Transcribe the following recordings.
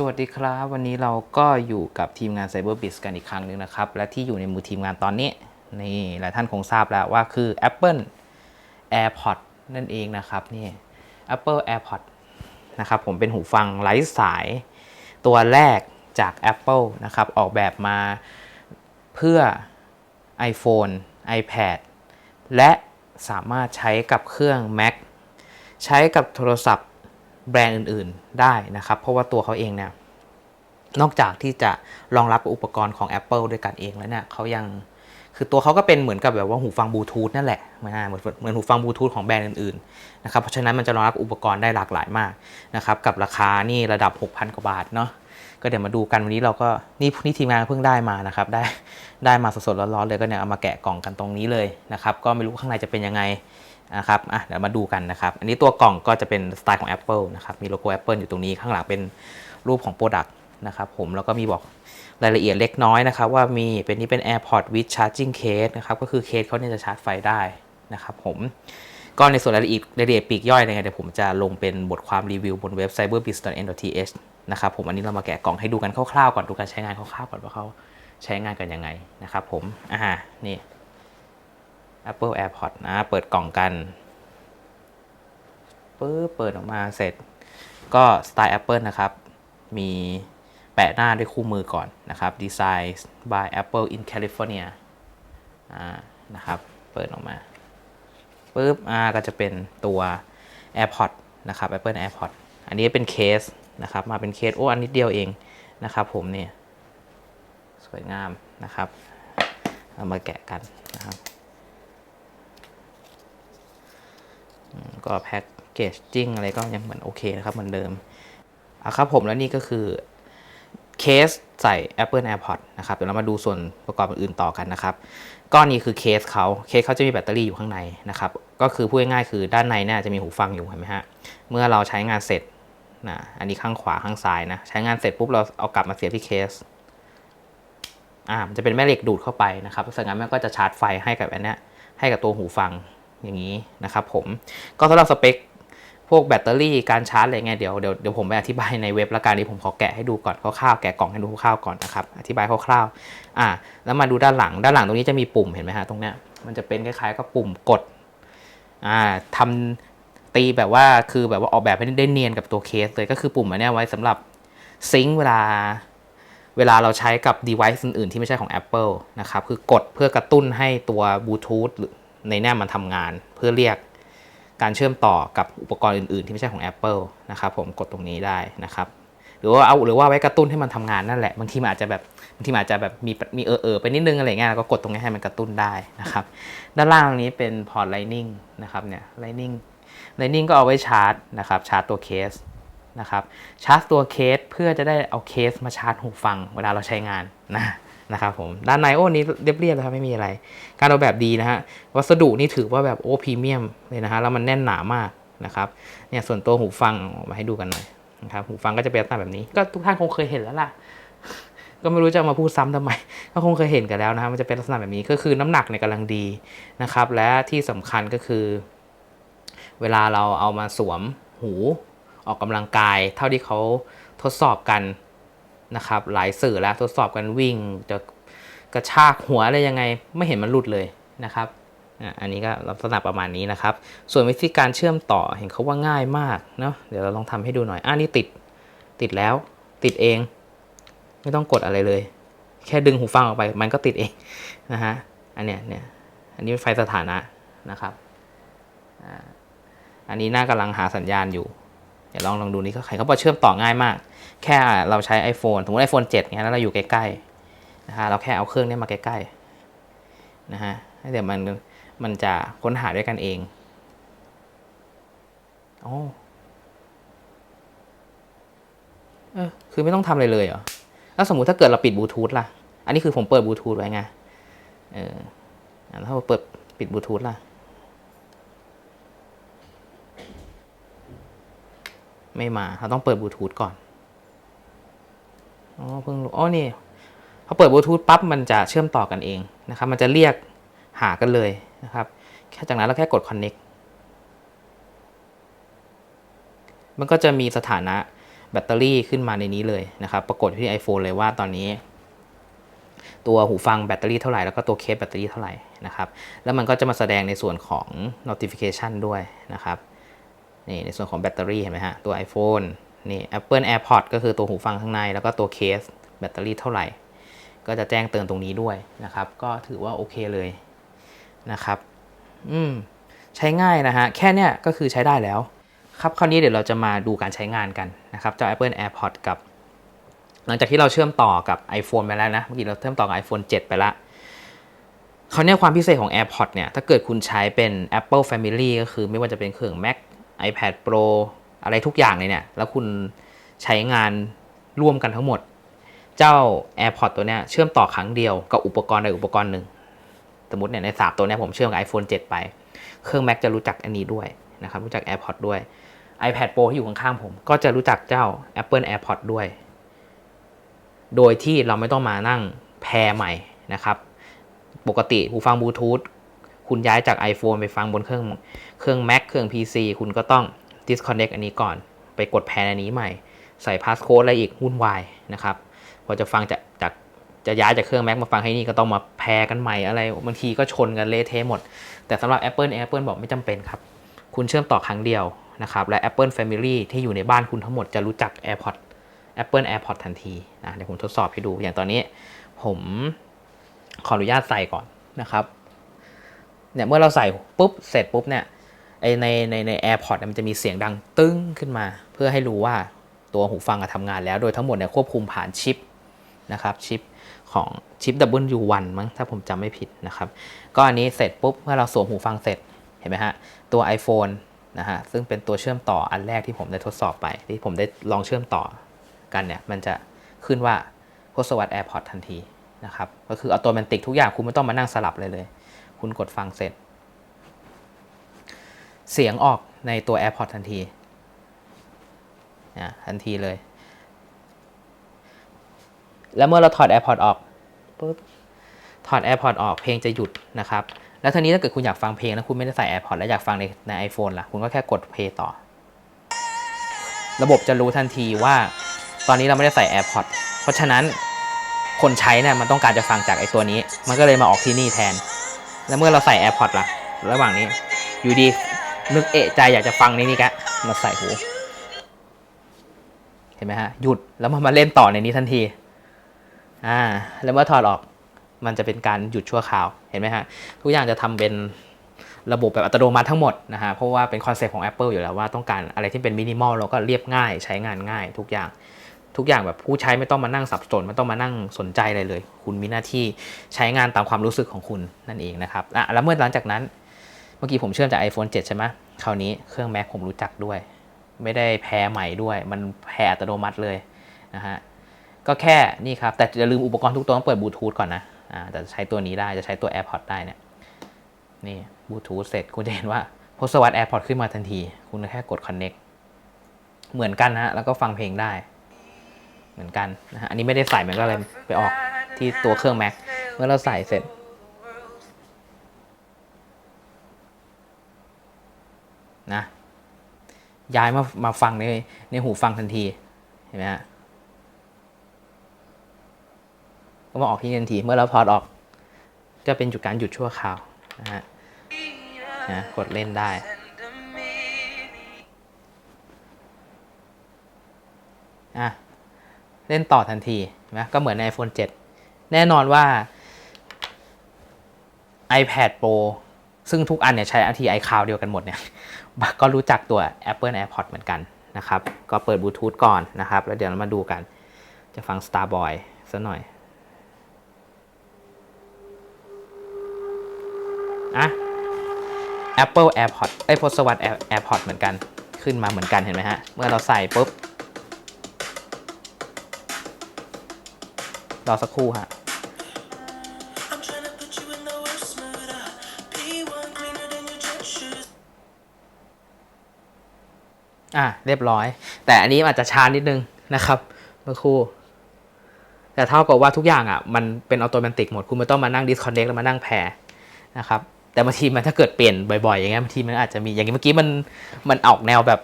สวัสดีครับ วันนี้เราก็อยู่กับทีมงาน CyberBiz กันอีกครั้งหนึ่งนะครับ และที่อยู่ในมือทีมงานตอนนี้นี่หลายท่านคงทราบแล้วว่าคือ Apple AirPods นั่นเองนะครับนี่ Apple AirPods นะครับผมเป็นหูฟังไร้สายตัวแรกจาก Apple นะครับ ออกแบบมาเพื่อ iPhone iPad และสามารถใช้กับเครื่อง Mac ใช้กับโทรศัพท์ แบรนด์อื่น ๆ ได้นะครับ เพราะว่าตัวเขาเองเนี่ยนอกจากที่จะรองรับอุปกรณ์ของ Apple ด้วยกันเองแล้วเนี่ยเขายังคือตัวเขาก็เป็นเหมือนกับแบบว่าหูฟังบลูทูธนั่นแหละนะเหมือนเหมือนหูฟังบลูทูธของแบรนด์อื่นๆนะครับเพราะฉะนั้นมันจะรองรับอุปกรณ์ได้หลากหลายมากนะครับกับราคานี่ระดับ 6,000 กว่าบาทเนาะก็เดี๋ยวมาดูกันวันนี้เราก็นี่นี่ทีมงานเพิ่งได้มานะครับได้ได้มาสดๆร้อนๆเลยก็เนี่ยเอามาแกะกล่องกันตรงนี้เลยนะครับก็ไม่รู้ข้างในจะเป็นยังไง นะครับอะเดี๋ยวมาดูกันนะครับ อันนี้ตัวกล่องก็จะเป็นสไตล์ของ Apple นะครับ มีโลโก้ Apple อยู่ตรงนี้ข้างหลังเป็นรูปของ Product นะครับผมแล้วก็มีบอกรายละเอียดเล็กน้อยนะครับว่ามีเป็นนี่เป็น AirPod with charging case นะครับก็คือเคสเขาเนี่ยจะชาร์จไฟได้นะครับผมก็ในส่วนรายละเอียดรายละเอียดปีกย่อยเนี่ยเดี๋ยวผมจะลงเป็นบทความรีวิวบนเว็บ cyberbiz.n.th นะครับผมอันนี้เรามาแกะกล่องให้ดูกันคร่าวๆก่อนดูการใช้งานคร่าวๆก่อนว่าเขาใช้งานกันยังไงนะครับผมอ่านี่ Apple AirPods นะ เปิดกล่องกันปึ๊บเปิดออกมาเสร็จ ก็สไตล์ Apple นะครับ มีแปะหน้าด้วยคู่มือก่อนนะครับ Design by Apple in California นะครับ เปิดออกมาปุ๊บอ่าก็จะเป็นตัว AirPod นะครับ Apple AirPod อันนี้เป็นเคสนะครับ มาเป็นเคส โอ้ อันนิดเดียวเองนะครับผมเนี่ย สวยงามนะครับ เอามาแกะกันนะครับอืม ก็แพ็กเกจจิ้งอะไรก็ยังเหมือนโอเคนะครับเหมือนเดิมอะครับผมแล้วนี่ก็คือเคสใส่ Apple AirPods นะครับเดี๋ยวเรามาดูส่วนประกอบอื่นต่อกันนะครับก้อนนี้คือเคสเขาเคสเขาจะมีแบตเตอรี่อยู่ข้างในนะครับก็คือพูดง่ายๆคือด้านในเนี่ยจะมีหูฟังอยู่เห็นไหมฮะเมื่อเราใช้งานเสร็จนะอันนี้ข้างขวาข้างซ้ายนะใช้งานเสร็จปุ๊บเราเอากลับมาเสียบที่เคสอ่ามันจะเป็นแม่เหล็กดูดเข้าไปนะครับสังนั้นมันก็จะชาร์จไฟให้กับอันเนี้ยให้กับตัวหูฟัง อย่างนี้นะครับผมก็สำหรับสเปคพวกแบตเตอรี่การชาร์จอะไรเงี้ยเดี๋ยวเดี๋ยวเดี๋ยวผมไปอธิบายในเว็บละกันนี้ผมขอแกะให้ดูก่อนคร่าวๆแกะกล่องให้ดูคร่าวๆก่อนนะครับอธิบายคร่าวๆอ่าแล้วมาดูด้านหลังด้านหลังตรงนี้จะมีปุ่มเห็นไหมฮะตรงเนี้ยมันจะเป็นคล้ายๆกับปุ่มกดอ่าทำตีแบบว่าคือแบบว่าออกแบบให้ได้เนียนกับตัวเคสเลยก็คือปุ่มอันนี้ไว้สำหรับซิงค์เวลาเวลาเราใช้กับ device อื่นๆ ที่ไม่ใช่ของ Apple นะครับคือกดเพื่อกระตุ้นให้ตัวบลูทูธ ในเนี้ยมันทำงานเพื่อเรียกการเชื่อมต่อกับอุปกรณ์อื่น ๆ ที่ไม่ใช่ของ Apple นะครับผมกดตรงนี้ได้นะครับ หรือว่าเอาหรือว่าไว้กระตุ้นให้มันทำงานนั่นแหละบางทีมันอาจจะแบบบางทีมันอาจจะแบบมีมีเออเออไปนิดนึงอะไรเงี้ยก็กดตรงนี้ให้มันกระตุ้นได้นะครับ ด้านล่างตรงนี้เป็นพอร์ต Lightning นะครับเนี่ย Lightning Lightning ก็เอาไว้ชาร์จนะครับชาร์จตัวเคสนะครับชาร์จตัวเคสเพื่อจะได้เอาเคสมาชาร์จหูฟังเวลาเราใช้งานนะ นะครับผมด้านในโอ้นี้เรียบๆเลยครับไม่มีอะไร การออกแบบดีนะฮะวัสดุนี่ถือว่าแบบโอ้พรีเมียมเลยนะฮะแล้วมันแน่นหนามากนะครับเนี่ยส่วนตัวหูฟังออกมาให้ดูกันหน่อยนะครับหูฟังก็จะเป็นลักษณะแบบนี้ ก็ทุกท่านคงเคยเห็นแล้วล่ะ ก็ไม่รู้จะมาพูดซ้ำทำไม ก็คงเคยเห็นกันแล้วนะครับมันจะเป็นลักษณะแบบนี้ก็คือน้ำหนักเนี่ยกำลังดีนะครับ และที่สำคัญก็คือ เวลาเราเอามาสวมหูออกกำลังกาย เท่าที่เขาทดสอบกัน นะครับหลายสื่อแล้วทดสอบกันวิ่งจะกระชากหัวอะไรยังไงไม่เห็นมันหลุดเลยนะครับอันนี้ก็ลักษณะประมาณนี้นะครับ ส่วนวิธีการเชื่อมต่อเห็นเขาว่าง่ายมากเนาะเดี๋ยวเราลองทำให้ดูหน่อยอ่านี่ติดติดแล้วติดเอง ไม่ต้องกดอะไรเลย แค่ดึงหูฟังออกไปมันก็ติดเองนะฮะอันเนี้ยเนี่ยอันนี้เป็นไฟสถานะนะครับอันนี้น้ากำลังหาสัญญาณอยู่ เดี๋ยวลองลองดูนี่เขาไขเขาบอกเชื่อมต่อง่ายมาก แค่เราใช้ iPhone สมมติ iPhone 7เงี้ยแล้วเราอยู่ใกล้ๆนะฮะเราแค่เอาเครื่องนี้มาใกล้ๆนะฮะเดี๋ยวมันมันจะค้นหาด้วยกันเองโอ้เออคือไม่ต้องทำอะไรเลยเหรอ แล้วสมมุติถ้าเกิดเราปิดบลูทูธล่ะ อันนี้คือผมเปิดบลูทูธไว้ไง เออถ้าเราเปิดปิดบลูทูธล่ะ ไม่มา เราต้องเปิดบลูทูธก่อน อ๋อเพิ่งรู้อ๋อนี่พอเปิดบลูทูธปั๊บมันจะเชื่อมต่อกันเองนะครับ มันจะเรียกหากันเลยนะครับ แค่จากนั้นเราแค่กด connect มันก็จะมีสถานะแบตเตอรี่ขึ้นมาในนี้เลยนะครับ ปรากฏที่ iPhone เลยว่าตอนนี้ ตัวหูฟังแบตเตอรี่เท่าไหร่ แล้วก็ตัวเคสแบตเตอรี่เท่าไหร่นะครับ แล้วมันก็จะมาแสดงในส่วนของ notification ด้วยนะครับ นี่ในส่วนของแบตเตอรี่เห็นไหมฮะ ตัว iPhone นี่ Apple AirPods ก็คือตัวหูฟังข้างใน แล้วก็ตัวเคสแบตเตอรี่เท่าไหร่ ก็จะแจ้งเตือนตรงนี้ด้วยนะครับ ก็ถือว่าโอเคเลยนะครับ อืม ใช้ง่ายนะฮะ แค่เนี้ยก็คือใช้ได้แล้ว ครับ คราวนี้เดี๋ยวเราจะมาดูการใช้งานกันนะครับ เจ้า Apple AirPods กับ หลังจากที่เราเชื่อมต่อกับ iPhone ไปแล้วนะ เมื่อกี้เราเชื่อมต่อกับ iPhone 7 ไปละคราวนี้ความพิเศษของ AirPods เนี่ย ถ้าเกิดคุณใช้เป็น Apple Family ก็คือไม่ว่าจะเป็นเครื่อง Mac iPad Pro อะไรทุกอย่างเลยเนี่ย แล้วคุณใช้งานร่วมกันทั้งหมด เจ้า AirPods ตัวเนี้ยเชื่อมต่อครั้งเดียวกับอุปกรณ์ใดอุปกรณ์หนึ่ง สมมติเนี่ยในสามตัวเนี้ยผมเชื่อมกับ iPhone 7 ไป เครื่อง Mac จะรู้จักอันนี้ด้วยนะครับรู้จัก AirPods ด้วย iPad Pro ที่อยู่ข้างๆผม ก็จะรู้จักเจ้า Apple AirPods ด้วย โดยที่เราไม่ต้องมานั่งแพรใหม่นะครับ ปกติหูฟังบลูทูธ คุณย้ายจาก iPhone ไปฟังบนเครื่องเครื่อง Mac เครื่อง PC คุณก็ต้อง disconnect อันนี้ก่อน ไปกดแพรอันนี้ใหม่ ใส่ passcode อะไรอีกวุ่นวายนะครับพอจะฟังจากจากจะย้ายจากเครื่อง Mac มาฟังให้นี่ก็ต้องมาแพรกันใหม่อะไรบางทีก็ชนกันเละเทะหมด แต่สำหรับ Apple Apple บอกไม่จำเป็นครับ คุณเชื่อมต่อครั้งเดียวนะครับและ Apple Family ที่อยู่ในบ้านคุณทั้งหมดจะรู้จัก AirPods Apple AirPods ทันทีนะเดี๋ยวผมทดสอบให้ดูอย่างตอนนี้ ผมขออนุญาตใส่ก่อนนะครับ เนี่ยเมื่อเราใส่ปุ๊บเสร็จปุ๊บเนี่ยไอในในใน AirPods เนี่ยมันจะมีเสียงดังตึ้งขึ้นมา เพื่อให้รู้ว่าตัวหูฟังอะทำงานแล้ว โดยทั้งหมดเนี่ยควบคุมผ่านชิปนะครับชิปของชิป W1 มั้งถ้าผมจำไม่ผิดนะครับ ก็อันนี้เสร็จปุ๊บเมื่อเราสวมหูฟังเสร็จเห็นไหมฮะตัว iPhone นะฮะซึ่งเป็นตัวเชื่อมต่ออันแรกที่ผมได้ทดสอบไป ที่ผมได้ลองเชื่อมต่อกันเนี่ยมันจะขึ้นว่าทศวรรษ AirPods ทันทีนะครับก็คืออัตโนมัติทุกอย่างคุณไม่ต้องมานั่งสลับเลยเลย คุณกดฟังเสร็จ เสียงออกในตัว AirPods ทันทีนะทันทีเลย แล้วเมื่อเราถอด AirPods ออกปุ๊บถอด AirPods ออกเพลงจะหยุดนะครับ แล้วทีนี้ถ้าเกิดคุณอยากฟังเพลงแล้วคุณไม่ได้ใส่ AirPods แล้วอยากฟังในใน iPhone ล่ะ คุณก็แค่กด play ต่อ ระบบจะรู้ทันทีว่า ตอนนี้เราไม่ได้ใส่ AirPods เพราะฉะนั้นคนใช้เนี่ยมันต้องการจะฟังจากไอ้ตัวนี้ มันก็เลยมาออกที่นี่แทน แล้วเมื่อเราใส่ AirPods ล่ะ ระหว่างนี้ อยู่ดี นึกเอะใจอยากจะฟังในนี้กะมาใส่หู เห็นไหมฮะ หยุดแล้วมันมาเล่นต่อในนี้ทันที อ่า แล้วเมื่อถอดออก มันจะเป็นการหยุดชั่วคราว เห็นไหมฮะ ทุกอย่างจะทำเป็นระบบแบบอัตโนมัติทั้งหมดนะฮะ เพราะว่าเป็นคอนเซ็ปต์ของ Apple อยู่แล้วว่าต้องการอะไรที่เป็นมินิมอลแล้วก็เรียบง่าย ใช้งานง่ายทุกอย่าง ทุกอย่างแบบผู้ใช้ไม่ต้องมานั่งสับสนไม่ต้องมานั่งสนใจอะไรเลย คุณมีหน้าที่ใช้งานตามความรู้สึกของคุณนั่นเองนะครับอะแล้วเมื่อหลังจากนั้น เมื่อกี้ผมเชื่อมจาก iPhone 7 ใช่ไหมคราวนี้เครื่อง Mac ผมรู้จักด้วย ไม่ได้แพรใหม่ด้วย มันแพรอัตโนมัติเลยนะฮะก็แค่นี่ครับ แต่อย่าลืมอุปกรณ์ทุกตัวต้องเปิดบลูทูธก่อนนะอ่าแต่ใช้ตัวนี้ได้จะใช้ตัว AirPods ได้เนี่ยนี่บลูทูธเสร็จคุณจะเห็นว่าโพศวรรษ AirPods ขึ้นมาทันที คุณแค่กด Connect เหมือนกันนะฮะแล้วก็ฟังเพลงได้ เหมือนกันนะฮะอันนี้ไม่ได้ใส่มันก็เลยไปออกที่ตัวเครื่อง Mac เมื่อเราใส่เสร็จ นะย้ายมามาฟังในในหูฟังทันที เห็นไหมฮะก็มาออกที่ทันทีเมื่อเราพอดออกจะเป็นจุดการหยุดชั่วคราวนะฮะนะกดเล่นได้อะ เล่นต่อทันทีนะก็เหมือนใน iPhone 7 แน่นอนว่า iPad Pro ซึ่งทุกอันเนี่ยใช้ RT iCloud เดียวกันหมดเนี่ยก็รู้จักตัว Apple AirPods เหมือนกันนะครับ ก็เปิดบลูทูธก่อนนะครับ แล้วเดี๋ยวเรามาดูกัน จะฟัง Starboy ซะหน่อยอะ Apple AirPods ไอ้ยพศวรรษ Air- AirPods เหมือนกัน ขึ้นมาเหมือนกันเห็นไหมฮะ เมื่อเราใส่ปุ๊บ รอสักครู่ฮะอะเรียบร้อย แต่อันนี้อาจจะช้านิดนึงนะครับเมื่อครู่ แต่เท่ากับว่าทุกอย่างอะ มันเป็นออโตเมติกหมด คุณไม่ต้องมานั่งดิสคอนเน c แล้วมานั่งแพรนะครับแต่บางทีมันถ้าเกิดเปลี่ยนบ่อยๆ อย่างเงี้ยบางทีมันอาจจะมีอย่างเมื่อกี้มันมันออกแนวแบบ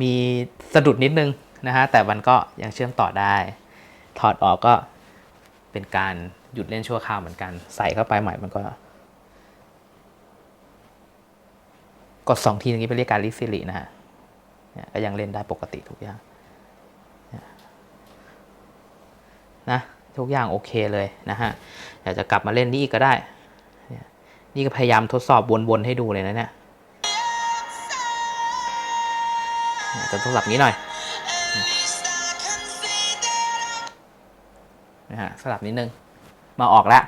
มีสะดุดนิดนึงนะฮะแต่มันก็ยังเชื่อมต่อได้ ถอดออกก็ เป็นการหยุดเล่นชั่วคราวเหมือนกัน ใส่เข้าไปใหม่มันก็ กดสองทีอย่างนี้ไปเรียกการลิซิลินะฮะก็ยังเล่นได้ปกติทุกอย่างนะทุกอย่างโอเคเลยนะฮะอยากจะกลับมาเล่นนี่อีกก็ได้นี่ก็พยายามทดสอบวนๆให้ดูเลยนะเนี่ยเนี่ยจะทดสอบนี้หน่อย นะฮะสลับนิดนึง มาออกแล้ว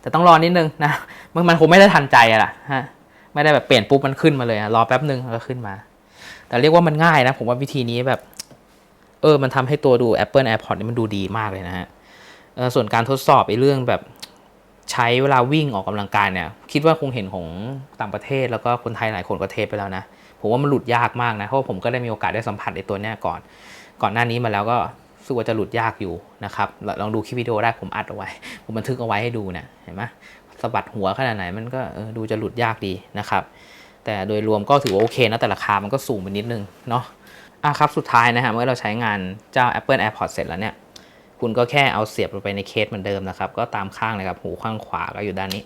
แต่ต้องรอนิดนึงนะมันมันคงไม่ได้ทันใจอะล่ะฮะไม่ได้แบบเปลี่ยนปุ๊บมันขึ้นมาเลยอะรอแป๊บนึงก็ขึ้นมา แต่เรียกว่ามันง่ายนะ ผมว่าวิธีนี้แบบ เออ มันทำให้ตัวดู Apple AirPods นี่มันดูดีมากเลยนะฮะส่วนการทดสอบไอ้เรื่องแบบใช้เวลาวิ่งออกกำลังกายเนี่ย คิดว่าคงเห็นของต่างประเทศแล้วก็คนไทยหลายคนก็เทสไปแล้วนะ ผมว่ามันหลุดยากมากนะ เพราะผมก็ได้มีโอกาสได้สัมผัสไอ้ตัวเนี้ยก่อน ก่อนหน้านี้มาแล้วก็ สึกว่าจะหลุดยากอยู่นะครับลองดูคลิปวิดีโอได้ผมอัดเอาไว้ ผมบันทึกเอาไว้ให้ดูเนี่ยเห็นไหมสะบัดหัวขนาดไหนมันก็ดูจะหลุดยากดีนะครับ แต่โดยรวมก็ถือว่าโอเคนะแต่ราคามันก็สูงไปนิดนึงเนาะอะครับสุดท้ายนะฮะเมื่อเราใช้งานเจ้า Apple AirPods เสร็จแล้วเนี่ยคุณก็แค่เอาเสียบลงไปในเคสเหมือนเดิมนะครับ ก็ตามข้างเลยครับหูข้างขวาก็อยู่ด้านนี้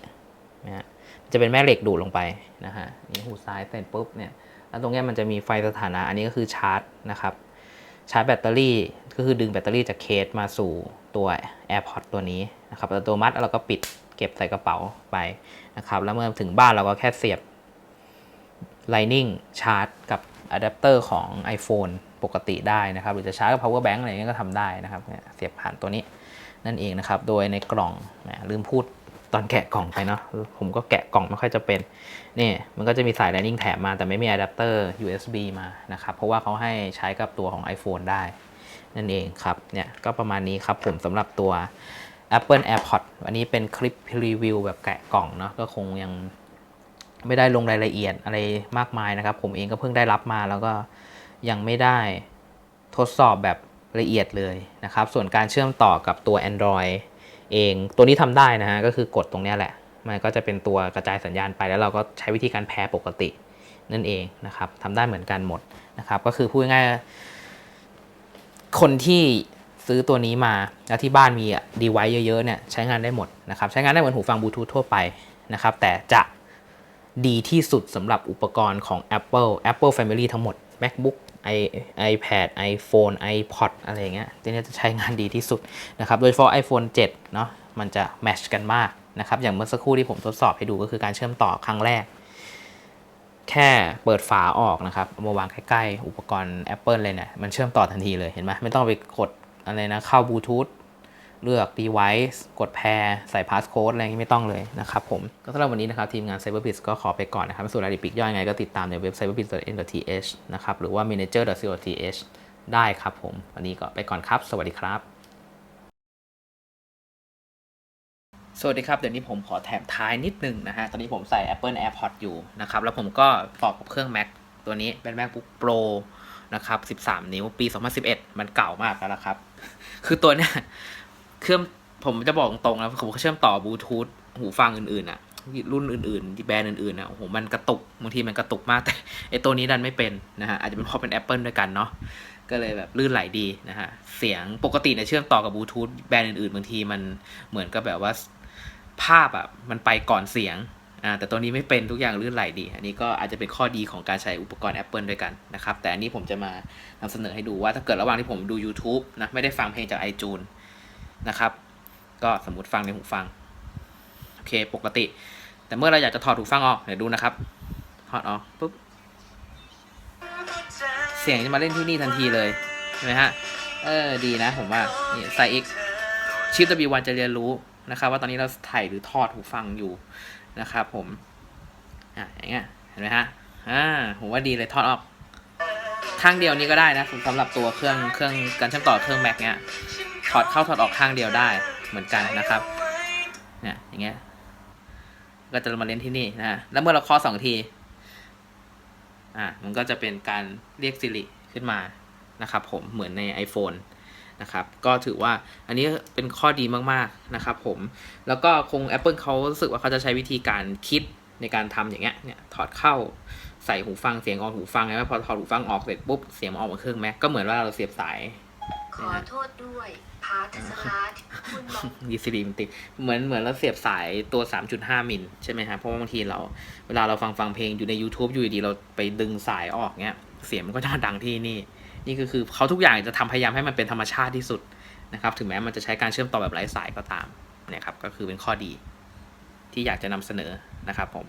นะฮะจะเป็นแม่เหล็กดูดลงไปนะฮะนี่หูซ้ายเสร็จปุ๊บเนี่ยแล้วตรงนี้มันจะมีไฟสถานะ อันนี้ก็คือชาร์จนะครับชาร์จแบตเตอรี่ ก็คือดึงแบตเตอรี่จากเคสมาสู่ตัว AirPods ตัวนี้นะครับอัตโนมัติแล้วเราก็ปิดเก็บใส่กระเป๋าไปนะครับ แล้วเมื่อถึงบ้านเราก็แค่เสียบ Lightning ชาร์จกับอะแดปเตอร์ของ iPhone ปกติได้นะครับ หรือจะชาร์จกับ power bank อะไรเงี้ยก็ทำได้นะครับ เสียบผ่านตัวนี้นั่นเองนะครับ โดยในกล่องแหมลืมพูดตอนแกะกล่องไปเนาะ ผมก็แกะกล่องไม่ค่อยจะเป็น นี่มันก็จะมีสาย Lightning แถมมาแต่ไม่มีอะแดปเตอร์ USB มานะครับ เพราะว่าเขาให้ใช้กับตัวของ iPhone ได้ นั่นเองครับเนี่ยก็ประมาณนี้ครับผมสำหรับตัว Apple AirPods อันนี้เป็นคลิปรีวิวแบบแกะกล่องเนาะก็คงยังไม่ได้ลงรายละเอียดอะไรมากมายนะครับ ผมเองก็เพิ่งได้รับมาแล้วก็ยังไม่ได้ทดสอบแบบละเอียดเลยนะครับ ส่วนการเชื่อมต่อกับตัว Android เองตัวนี้ทำได้นะฮะก็คือกดตรงนี้แหละ มันก็จะเป็นตัวกระจายสัญญาณไปแล้วเราก็ใช้วิธีการแพรปกตินั่นเองนะครับทำได้เหมือนกันหมดนะครับ ก็คือพูดง่าย คนที่ซื้อตัวนี้มาแล้วที่บ้านมีดีไวเยอะๆเนี่ยใช้งานได้หมดนะครับใช้งานได้เหมือนหูฟังบลูทูธทั่วไปนะครับแต่จะดีที่สุดสำหรับอุปกรณ์ของ Apple Apple Family ทั้งหมด MacBook i iPad iPhone iPod อะไรอย่างเงี้ยตัวนี้จะใช้งานดีที่สุดนะครับ โดยเฉพาะ iPhone 7 เนาะมันจะแมชกันมากนะครับ อย่างเมื่อสักครู่ที่ผมทดสอบให้ดูก็คือการเชื่อมต่อครั้งแรก แค่เปิดฝาออกนะครับมาวางใกล้ๆ อุปกรณ์ Apple เลยเนี่ยมันเชื่อมต่อทันทีเลยเห็นไหมไม่ต้องไปกดอะไรนะเข้าบลูทูธเลือก device กดแพรใส่ passcode อะไรอย่างนี้ไม่ต้องเลยนะครับผม ก็สำหรับวันนี้นะครับ ทีมงาน CyberBits ก็ขอไปก่อนนะครับส่วนรายละเอียดปลีกย่อยยังไงก็ติดตามในเว็บ cyberbits.n.th นะครับ หรือว่า manager.co.th ได้ครับผม วันนี้ก็ไปก่อนครับ สวัสดีครับ สวัสดีครับ เดี๋ยวนี้ผมขอแถมท้ายนิดนึงนะฮะ ตอนนี้ผมใส่ Apple AirPods อยู่นะครับ แล้วผมก็ต่อกับเครื่อง Mac ตัวนี้เป็น MacBook Pro นะครับ 13 นิ้วปี 2011 มันเก่ามากแล้วนะครับ คือตัวเนี้ยเครื่องผมจะบอกตรงๆนะผมเชื่อมต่อบลูทูธหูฟังอื่นๆอะ รุ่นอื่นๆที่แบรนด์อื่นๆอะโอ้โหมันกระตุกบางทีมันกระตุกมากแต่ไอตัวนี้ดันไม่เป็นนะฮะอาจจะเป็นเพราะเป็น Apple ด้วยกันเนาะก็เลยแบบลื่นไหลดีนะฮะเสียงปกติเนี่ยเชื่อมต่อกับบลูทูธแบรนด์อื่นๆบางทีมันเหมือนกับแบบว่า ภาพอะมันไปก่อนเสียงอ่าแต่ตัวนี้ไม่เป็นทุกอย่างลื่นไหลดี อันนี้ก็อาจจะเป็นข้อดีของการใช้อุปกรณ์ Apple ด้วยกันนะครับ แต่อันนี้ผมจะมานำเสนอให้ดูว่าถ้าเกิดระหว่างที่ผมดู YouTube นะไม่ได้ฟังเพลงจาก iTunes นะครับ ก็สมมติฟังในหูฟัง โอเคปกติ แต่เมื่อเราอยากจะถอดหูฟังออกเดี๋ยวดูนะครับถอดออกปุ๊บเสียงจะมาเล่นที่นี่ทันทีเลยใช่ไหมฮะเออดีนะผมว่านี่ใส่อีกชิป W1 จะเรียนรู้ นะครับ ว่าตอนนี้เราถ่ายหรือทอดหูฟังอยู่นะครับผมอะอย่างเงี้ยเห็นไหมฮะอ่าผมว่าดีเลยทอดออกข้างเดียวนี้ก็ได้นะสำหรับตัวเครื่องเครื่องการเชื่อมต่อเครื่อง Mac เนี่ยถอดเข้าถอดออกข้างเดียวได้เหมือนกันนะครับเนี่ยอย่างเงี้ยก็จะมาเล่นที่นี่นะฮะแล้วเมื่อเราเคาะสองทีอ่ามันก็จะเป็นการเรียก Siri ขึ้นมานะครับผมเหมือนใน iPhone นะครับ ก็ถือว่าอันนี้เป็นข้อดีมากๆนะครับผม แล้วก็คง Apple เขารู้สึกว่าเขาจะใช้วิธีการคิดในการทำอย่างเงี้ยเนี่ยถอดเข้าใส่หูฟังเสียงออกหูฟังไงว่าพอถอดหูฟังออกเสร็จปุ๊บเสียงมันออกมาเครื่องแม็กก็เหมือนว่าเราเสียบสาย ขอโทษด้วยพาร์ทสลาดคุณมองดีซีดีมันติดเหมือนเหมือนเราเสียบสายตัว 3.5 มิลใช่ไหมครับเพราะว่าบางทีเราเวลาเราฟังฟังเพลงอยู่ใน YouTube อยู่ดีๆเราไปดึงสายออกเนี้ยเสียงมันก็จะมาดังที่นี่ นี่ก็คือเขาทุกอย่างจะทำพยายามให้มันเป็นธรรมชาติที่สุดนะครับ ถึงแม้มันจะใช้การเชื่อมต่อแบบไร้สายก็ตามเนี่ยครับ ก็คือเป็นข้อดีที่อยากจะนำเสนอนะครับผม